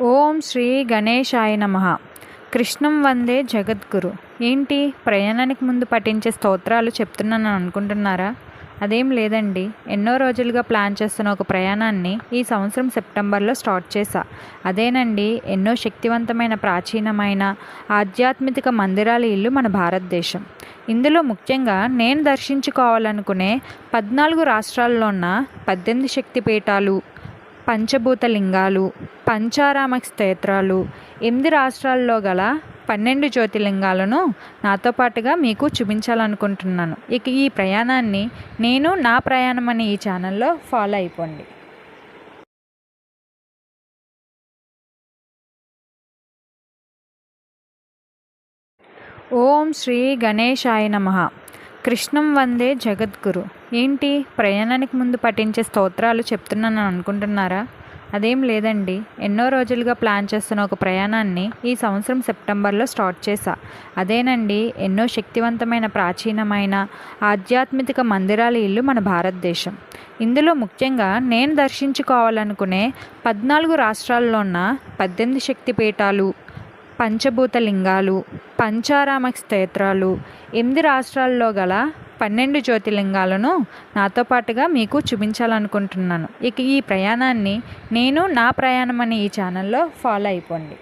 ఓం శ్రీ గణేశాయ నమ. కృష్ణం వందే జగద్గురు. ఏంటి? ప్రయాణానికి ముందు పఠించే స్తోత్రాలు చెప్తున్నాను అనుకుంటున్నారా? అదేం లేదండి. ఎన్నో రోజులుగా ప్లాన్ చేస్తున్న ఒక ప్రయాణాన్ని ఈ సంవత్సరం సెప్టెంబర్లో స్టార్ట్ చేశా. అదేనండి ఎన్నో శక్తివంతమైన ప్రాచీనమైన ఆధ్యాత్మిక మందిరాల ఇల్లు మన భారతదేశం. ఇందులో ముఖ్యంగా నేను దర్శించుకోవాలనుకునే పద్నాలుగు రాష్ట్రాల్లో ఉన్న పద్దెనిమిది శక్తిపీఠాలు పంచభూత లింగాలు పంచారామ క్షేత్రాలు ఎనిమిది రాష్ట్రాల్లో గల పన్నెండు జ్యోతిర్లింగాలను నాతో పాటుగా మీకు చూపించాలనుకుంటున్నాను. ఇక ఈ ప్రయాణాన్ని నేను నా ప్రయాణం అనే ఈ ఛానల్లో ఫాలో అయిపోండి. ఓం శ్రీ గణేశాయ నమ. కృష్ణం వందే జగద్గురు. ఏంటి? ప్రయాణానికి ముందు పఠించే స్తోత్రాలు చెప్తున్నాను అనుకుంటున్నారా? అదేం లేదండి. ఎన్నో రోజులుగా ప్లాన్ చేస్తున్న ఒక ప్రయాణాన్ని ఈ సంవత్సరం సెప్టెంబర్లో స్టార్ట్ చేశా. అదేనండి. ఎన్నో శక్తివంతమైన ప్రాచీనమైన ఆధ్యాత్మిక మందిరాల ఇల్లు మన భారతదేశం. ఇందులో ముఖ్యంగా నేను దర్శించుకోవాలనుకునే పద్నాలుగు రాష్ట్రాల్లో ఉన్న పద్దెనిమిది శక్తిపీఠాలు పంచభూత లింగాలు పంచారామ క్షేత్రాలు ఎనిమిది రాష్ట్రాల్లో గల పన్నెండు జ్యోతిర్లింగాలను నాతో పాటుగా మీకు చూపించాలనుకుంటున్నాను. ఇక ఈ ప్రయాణాన్ని నేను నా ప్రయాణం అనే ఈ ఛానల్లో ఫాలో అయిపోండి.